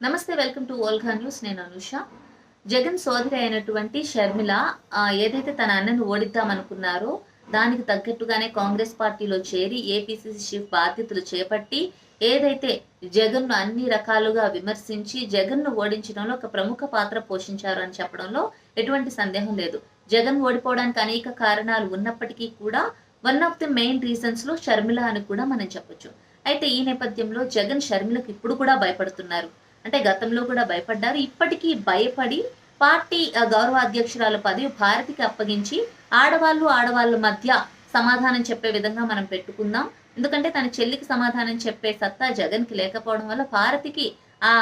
నమస్తే welcome to Olga news. నేను అనుష. జగన్ సోదరి అయినటువంటి షర్మిల ఏదైతే తన అన్నను ఓడిద్దామనుకున్నారో దానికి తగ్గట్టుగానే కాంగ్రెస్ పార్టీలో చేరి ఏపీసీసీ చీఫ్ బాధ్యతలు చేపట్టి ఏదైతే జగన్ను అన్ని రకాలుగా విమర్శించి జగన్ను ఓడించడంలో ఒక ప్రముఖ పాత్ర పోషించారు అని చెప్పడంలో ఎటువంటి సందేహం లేదు. జగన్ ఓడిపోవడానికి అనేక కారణాలు ఉన్నప్పటికీ కూడా వన్ ఆఫ్ ది మెయిన్ రీజన్స్లో షర్మిల అని కూడా మనం చెప్పొచ్చు. అయితే ఈ నేపథ్యంలో జగన్ షర్మిలకు ఇప్పుడు కూడా భయపడుతున్నారు. అంటే గతంలో కూడా భయపడ్డారు. ఇప్పటికీ భయపడి పార్టీ గౌరవ అధ్యక్షురాల పదవి భారతికి అప్పగించి ఆడవాళ్ళు ఆడవాళ్ళ మధ్య సమాధానం చెప్పే విధంగా మనం పెట్టుకుందాం. ఎందుకంటే తన చెల్లికి సమాధానం చెప్పే సత్తా జగన్కి లేకపోవడం వల్ల భారతికి ఆ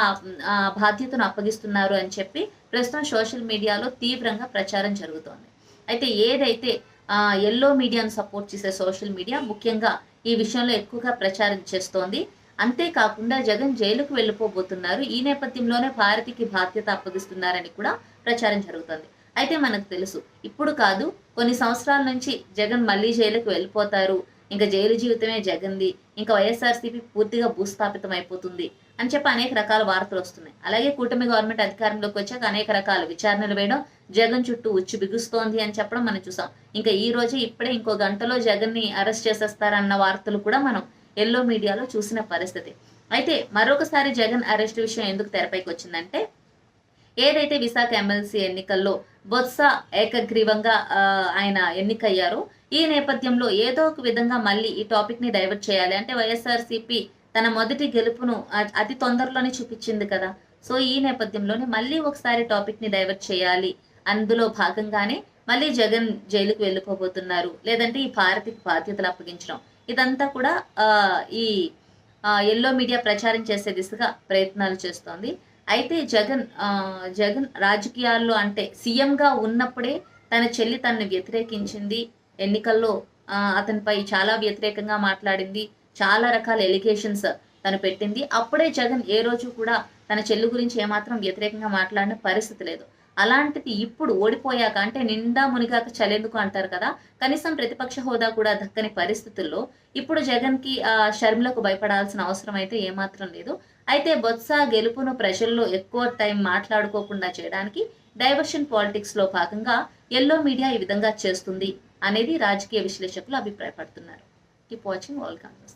ఆ బాధ్యతను అప్పగిస్తున్నారు అని చెప్పి ప్రస్తుతం సోషల్ మీడియాలో తీవ్రంగా ప్రచారం జరుగుతోంది. అయితే ఏదైతే ఆ ఎల్లో మీడియాను సపోర్ట్ చేసే సోషల్ మీడియా ముఖ్యంగా ఈ విషయంలో ఎక్కువగా ప్రచారం చేస్తోంది. అంతేకాకుండా జగన్ జైలుకు వెళ్ళిపోబోతున్నారు. ఈ నేపథ్యంలోనే భారతికి బాధ్యత అప్పగిస్తున్నారని కూడా ప్రచారం జరుగుతుంది. అయితే మనకు తెలుసు ఇప్పుడు కాదు కొన్ని సంవత్సరాల నుంచి జగన్ మళ్ళీ జైలుకు వెళ్ళిపోతారు. ఇంకా జైలు జీవితమే జగన్ది. ఇంకా వైఎస్ఆర్సీపీ పూర్తిగా భూస్థాపితం అయిపోతుంది అని చెప్పి అనేక రకాల వార్తలు వస్తున్నాయి. అలాగే కూటమి గవర్నమెంట్ అధికారంలోకి వచ్చాక అనేక రకాల విచారణలు వేయడం జగన్ చుట్టూ ఉచ్చు బిగుస్తోంది అని చెప్పడం మనం చూసాం. ఇంకా ఈ రోజు ఇప్పుడే ఇంకో గంటలో జగన్ని అరెస్ట్ చేసేస్తారన్న వార్తలు కూడా మనం ఎల్లో మీడియాలో చూసిన పరిస్థితి. అయితే మరొకసారి జగన్ అరెస్ట్ విషయం ఎందుకు తెరపైకి వచ్చిందంటే ఏదైతే విశాఖ ఎమ్మెల్సీ ఎన్నికల్లో బొత్స ఏకగ్రీవంగా ఆయన ఎన్నికయ్యారో ఈ నేపథ్యంలో ఏదో ఒక విధంగా మళ్ళీ ఈ టాపిక్ని డైవర్ట్ చేయాలి. అంటే వైఎస్ఆర్సీపీ తన మొదటి గెలుపును అతి తొందరలోనే చూపించింది కదా. సో ఈ నేపథ్యంలోనే మళ్ళీ ఒకసారి టాపిక్ని డైవర్ట్ చేయాలి. అందులో భాగంగానే మళ్ళీ జగన్ జైలుకు వెళ్ళిపోబోతున్నారు. లేదంటే ఈ భారతికి బాధ్యతలు అప్పగించడం. ఇదంతా కూడా ఈ ఎల్లో మీడియా ప్రచారం చేసే దిశగా ప్రయత్నాలు చేస్తోంది. అయితే జగన్ జగన్ రాజకీయాల్లో అంటే సీఎంగా ఉన్నప్పుడే తన చెల్లి తనను వ్యతిరేకించింది. ఎన్నికల్లో అతనిపై చాలా వ్యతిరేకంగా మాట్లాడింది. చాలా రకాల ఎలిగేషన్స్ తను పెట్టింది. అప్పుడే జగన్ ఏ రోజు కూడా తన చెల్లి గురించి ఏమాత్రం వ్యతిరేకంగా మాట్లాడిన పరిస్థితి లేదు. అలాంటిది ఇప్పుడు ఓడిపోయాక అంటే నిండా మునిగాక చలేందుకు అంటారు కదా కనీసం ప్రతిపక్ష హోదా కూడా దక్కని పరిస్థితుల్లో ఇప్పుడు జగన్కి ఆ షర్మిలకు భయపడాల్సిన అవసరం అయితే ఏమాత్రం లేదు. అయితే బొత్స గెలుపును ప్రజల్లో ఎక్కువ టైం మాట్లాడుకోకుండా చేయడానికి డైవర్షన్ పాలిటిక్స్లో భాగంగా ఎల్లో మీడియా ఈ విధంగా చేస్తుంది అనేది రాజకీయ విశ్లేషకులు అభిప్రాయపడుతున్నారు. Keep watching all Congress